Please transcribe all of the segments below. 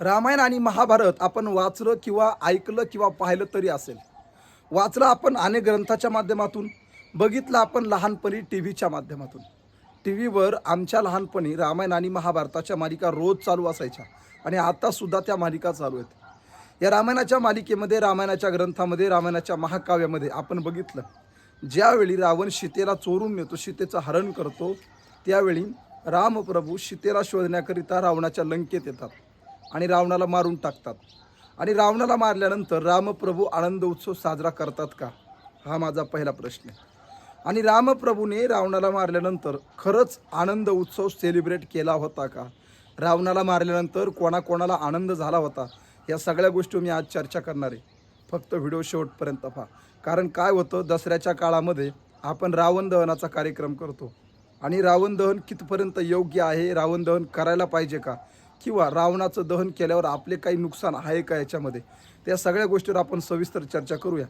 रामायण आणि महाभारत आपण वाचलं किंवा ऐकलं किंवा पाहिलं तरी असेल. वाचलं आपण अनेक ग्रंथाच्या माध्यमातून बघितलं आपण लहानपणी टी व्हीच्या माध्यमातून. टी व्हीवर आमच्या लहानपणी रामायण आणि महाभारताच्या मालिका रोज चालू असायच्या आणि आतासुद्धा त्या मालिका चालू आहेत. या रामायणाच्या मालिकेमध्ये रामायणाच्या ग्रंथामध्ये रामायणाच्या महाकाव्यामध्ये आपण बघितलं ज्यावेळी रावण सीतेला चोरून नेतो सीतेचं हरण करतो त्यावेळी रामप्रभू सीतेला शोधण्याकरिता रावणाच्या लंकेत येतात. आणि रावणाला मारून टाकतात. आणि रावणाला मारल्यानंतर रामप्रभू आनंद उत्सव साजरा करतात का? हा माझा पहिला प्रश्न आहे. आणि रामप्रभूने रावणाला मारल्यानंतर खरंच आनंद उत्सव सेलिब्रेट केला होता का? रावणाला मारल्यानंतर कोणाकोणाला आनंद झाला होता? या सगळ्या गोष्टी मी आज चर्चा करणार आहे. फक्त व्हिडिओ शेवटपर्यंत पहा. कारण काय होतं दसऱ्याच्या काळामध्ये आपण रावण दहनाचा कार्यक्रम करतो. आणि रावण दहन कितपर्यंत योग्य आहे? रावण दहन करायला पाहिजे का? किंवा रावणाचं दहन केल्यावर आपले काही नुकसान आहे का याच्यामध्ये? त्या सगळ्या गोष्टीवर आपण सविस्तर चर्चा करूया.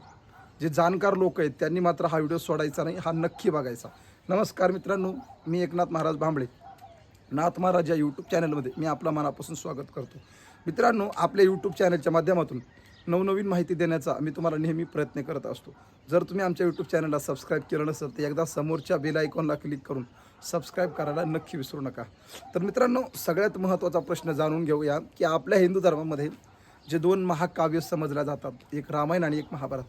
जे जाणकार लोक आहेत त्यांनी मात्र हा व्हिडिओ सोडायचा नाही हा नक्की बघायचा. नमस्कार मित्रांनो मी एकनाथ महाराज भांबळे. नाथ महाराज या यूट्यूब चॅनलमध्ये मी आपला मनापासून स्वागत करतो. मित्रांनो आपल्या यूट्यूब चॅनलच्या माध्यमातून नवनवीन माहिती देण्याचा मी तुम्हाला नेहमी प्रयत्न करत असतो. जर तुम्ही आमच्या यूट्यूब चॅनलला सबस्क्राईब केलं नसेल तर एकदा समोरच्या बेल आयकॉनला क्लिक करून सबस्क्राईब करायला नक्की विसरू नका. तर मित्रांनो सगळ्यात महत्त्वाचा प्रश्न जाणून घेऊया की आपल्या हिंदू धर्मामध्ये जे दोन महाकाव्य समजल्या जातात एक रामायण आणि एक महाभारत.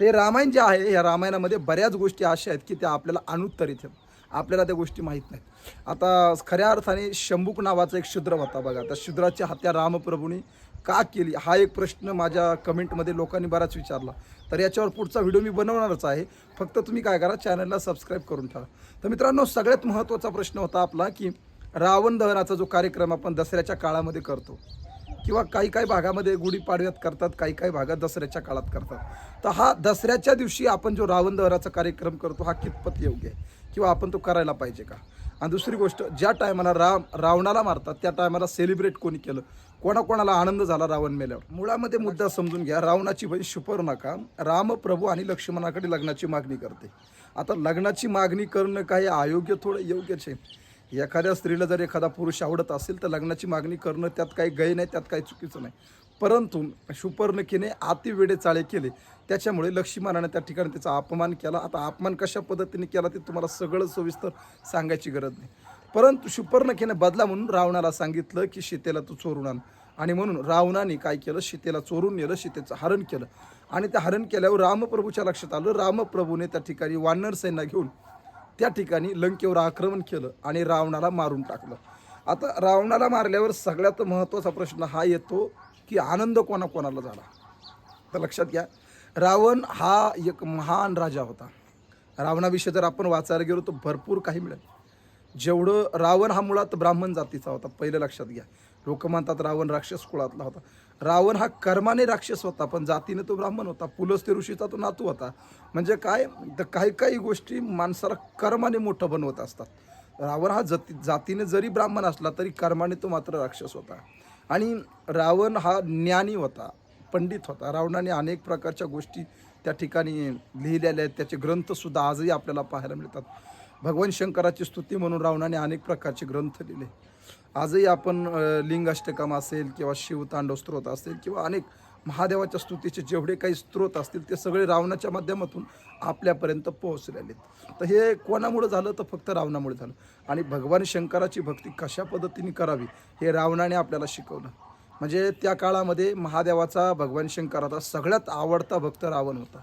ते रामायण जे आहे या रामायणामध्ये बऱ्याच गोष्टी अशा आहेत की त्या आपल्याला अनुत्तरित आहेत. आपल्याला त्या गोष्टी माहीत नाहीत. आता खऱ्या अर्थाने शंभूक नावाचा एक शूद्र होता बघा. त्या शूद्राची हत्या रामप्रभूंनी का केली? हा एक प्रश्न माझ्या कमेंटमध्ये लोकांनी बराच विचारला. तर याच्यावर पुढचा व्हिडिओ मी बनवणारच आहे. फक्त तुम्ही काय करा चॅनलला सबस्क्राईब करून ठेवा. तर मित्रांनो सगळ्यात महत्त्वाचा प्रश्न होता आपला की रावण दहनाचा जो कार्यक्रम आपण दसऱ्याच्या काळामध्ये करतो किंवा काही काही भागामध्ये गुढीपाडव्यात करतात काही काही भागात दसऱ्याच्या काळात करतात. तर हा दसऱ्याच्या दिवशी आपण जो रावण दहनाचा कार्यक्रम करतो हा कितपत योग्य आहे? किंवा आपण तो करायला पाहिजे का? आणि दुसरी गोष्ट ज्या टायमाला राम रावणाला मारतात त्या टायमाला सेलिब्रेट कोणी केलं? कोणाकोणाला आनंद झाला रावण मेल्यावर? मुळामध्ये मुद्दा समजून घ्या. रावणाची बहीण शुपर्णका रामप्रभू आणि लक्ष्मणाकडे लग्नाची मागणी करते. आता लग्नाची मागणी करणं काही अयोग्य थोडं योग्यच आहे. एखाद्या स्त्रीला जर एखादा पुरुष आवडत असेल तर लग्नाची मागणी करणं त्यात काही गय नाही त्यात काही चुकीचं नाही. परंतु शुपर्णकीने अतिवेडे चाळे केले त्याच्यामुळे लक्ष्मणाने त्या ठिकाणी त्याचा अपमान केला. आता अपमान कशा पद्धतीने केला ते तुम्हाला सगळं सविस्तर सांगायची गरज नाही. परंतु सुपर्णखेने बदला म्हणून रावणाला सांगितलं की सीतेला तू चोरून आण. आणि म्हणून रावणाने काय केलं? सीतेला चोरून नेलं सीतेचं हरण केलं. आणि ते हरण केल्यावर रामप्रभूच्या लक्षात आलं रामप्रभूने त्या ठिकाणी वानर सैन्या घेऊन त्या ठिकाणी लंकेवर आक्रमण केलं आणि रावणाला मारून टाकलं. आता रावणाला मारल्यावर सगळ्यात महत्त्वाचा प्रश्न हा येतो की आनंद कोणाकोणाला झाला? तर लक्षात घ्या रावण हा एक महान राजा होता. रावणाविषयी जर आपण वाचायला गेलो तर भरपूर काही मिळेल. जेवढं रावण हा मुळात ब्राह्मण जातीचा होता पहिलं लक्षात घ्या. लोक म्हणतात रावण राक्षस कुळातला होता. रावण हा कर्माने राक्षस होता पण जातीने तो ब्राह्मण होता. पुलस्ते ऋषीचा तो नातू होता. म्हणजे काय? तर काही काही गोष्टी माणसाला कर्माने मोठं बनवत असतात. रावण हा जाती जातीने जरी ब्राह्मण असला तरी कर्माने तो मात्र राक्षस होता. आणि रावण हा ज्ञानी होता पंडित होता. रावणाने अनेक प्रकारच्या गोष्टी त्या ठिकाणी लिहिलेल्या आहेत. त्याचे ग्रंथसुद्धा आजही आपल्याला पाहायला मिळतात. भगवान शंकराची स्तुती म्हणून रावणाने अनेक प्रकारचे ग्रंथ लिहिले. आजही आपण लिंगाष्टकम असेल किंवा शिवतांडव स्त्रोत असेल किंवा अनेक महादेवाच्या स्तुतीचे जेवढे काही स्त्रोत असतील ते सगळे रावणाच्या माध्यमातून आपल्यापर्यंत पोहोचलेले आहेत. तर हे कोणामुळे झालं? तर फक्त रावणामुळे झालं. आणि भगवान शंकराची भक्ती कशा पद्धतीने करावी हे रावणाने आपल्याला शिकवलं. म्हणजे त्या काळामध्ये महादेवाचा भगवान शंकराचा सगळ्यात आवडता भक्त रावण होता.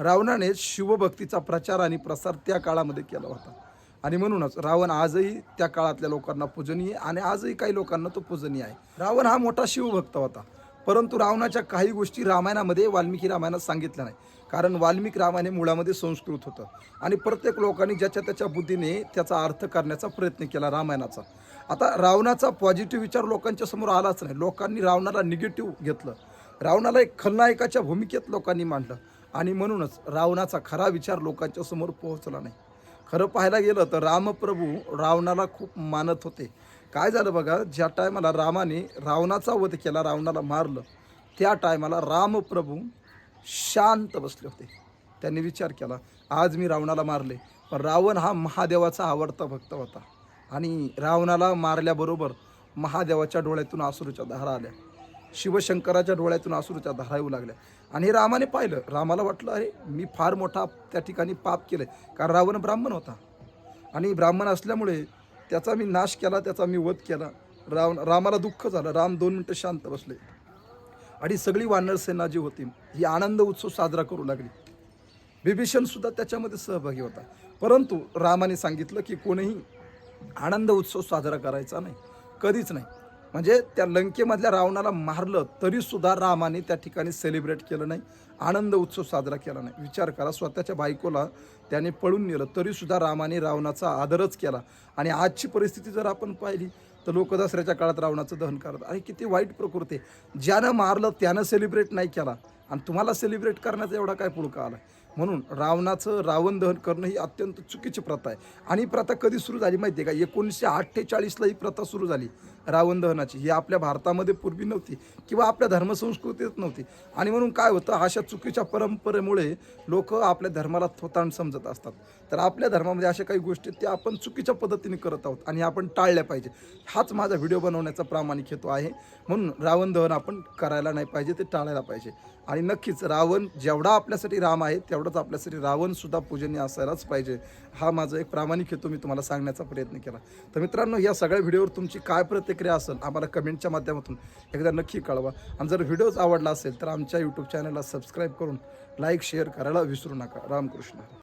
रावणाने शिवभक्तीचा प्रचार आणि प्रसार त्या काळामध्ये केला होता. आणि म्हणूनच रावण आजही त्या काळातल्या लोकांना पूजनीय आणि आजही काही लोकांना तो पूजनीय आहे. रावण हा मोठा शिवभक्त होता. परंतु रावणाच्या काही गोष्टी रामायणामध्ये वाल्मिकी रामायणात सांगितल्या नाही. कारण वाल्मिक रामायण हे मुळामध्ये संस्कृत होतं. आणि प्रत्येक लोकांनी ज्याच्या त्याच्या बुद्धीने त्याचा अर्थ करण्याचा प्रयत्न केला रामायणाचा. आता रावणाचा पॉझिटिव्ह विचार लोकांच्या समोर आलाच नाही. लोकांनी रावणाला निगेटिव्ह घेतलं. रावणाला एक खलनायकाच्या भूमिकेत लोकांनी मांडलं. आणि म्हणूनच रावणाचा खरा विचार लोकांच्या समोर पोहोचला नाही. खरं पाहायला गेलं तर रामप्रभू रावणाला खूप मानत होते. काय झालं बघा ज्या टायमाला रामाने रावणाचा वध केला रावणाला मारलं त्या टायमाला रामप्रभू शांत बसले होते. त्यांनी विचार केला आज मी रावणाला मारले पण रावण हा महादेवाचा आवडता भक्त होता. आणि रावणाला मारल्याबरोबर महादेवाच्या डोळ्यातून आसरूच्या धारा आल्या. शिवशंकराच्या डोळ्यातून आसरूच्या धारा येऊ लागल्या. आणि हे रामाने पाहिलं. रामाला वाटलं अरे मी फार मोठा त्या ठिकाणी पाप केलं कारण रावण ब्राह्मण होता. आणि ब्राह्मण असल्यामुळे त्याचा मी नाश केला त्याचा मी वध केला. राम रामाला दुःख झालं. राम दोन मिनटं शांत बसले. आणि सगळी वानर सेना जी होती ही आनंद उत्सव साजरा करू लागली. विभीषणसुद्धा त्याच्यामध्ये सहभागी होता. परंतु रामाने सांगितलं की कोणीही आनंद उत्सव साजरा करायचा नाही. कधीच नाही. म्हणजे त्या लंकेमधल्या रावणाला मारलं तरी सुद्धा रामाने त्या ठिकाणी सेलिब्रेट केलं नाही आनंद उत्सव साजरा केला नाही. विचार करा स्वतःच्या बायकोला त्याने पळून नेलं तरी सुद्धा रामाने रावणाचा आदरच केला. आणि आजची परिस्थिती जर आपण पाहिली तर लोक दसऱ्याच्या काळात रावणाचं दहन करतात. अरे किती वाईट प्रकृती आहे. ज्यानं मारलं त्यानं सेलिब्रेट नाही केला. आणि तुम्हाला सेलिब्रेट करण्याचा एवढा काय पुळका आला म्हणून रावणाचं रावण दहन करणं ही अत्यंत चुकीची प्रथा आहे. आणि ही प्रथा कधी सुरू झाली माहिती आहे का? एकोणीसशे अठ्ठेचाळीसला ही प्रथा सुरू झाली रावण दहनाची. ही आपल्या भारतामध्ये पूर्वी नव्हती किंवा आपल्या धर्मसंस्कृतीत नव्हती. आणि म्हणून काय होतं? अशा चुकीच्या परंपरेमुळे लोक आपल्या धर्माला थोतांड समजत असतात. तर आपल्या धर्मामध्ये अशा काही गोष्टी आहेत, त्या आपण चुकीच्या पद्धतीने करत आहोत आणि आपण टाळल्या पाहिजे. हाच माझा व्हिडिओ बनवण्याचा प्रामाणिक हेतू आहे. म्हणून रावण दहन आपण करायला नाही पाहिजे ते टाळायला पाहिजे. आणि नक्कीच रावण जेवढा आपल्यासाठी राम आहे तेवढा तेवढंच आपल्यासाठी रावणसुद्धा पूजनीय असायलाच पाहिजे. हा माझा एक प्रामाणिक हेतू मी तुम्हाला सांगण्याचा प्रयत्न केला. तर मित्रांनो या सगळ्या व्हिडिओवर तुमची काय प्रतिक्रिया असेल आम्हाला कमेंटच्या माध्यमातून एकदा नक्की कळवा. आणि जर व्हिडिओज आवडला असेल तर आमच्या यूट्यूब चॅनलला सबस्क्राईब करून लाईक शेअर करायला विसरू नका. रामकृष्ण.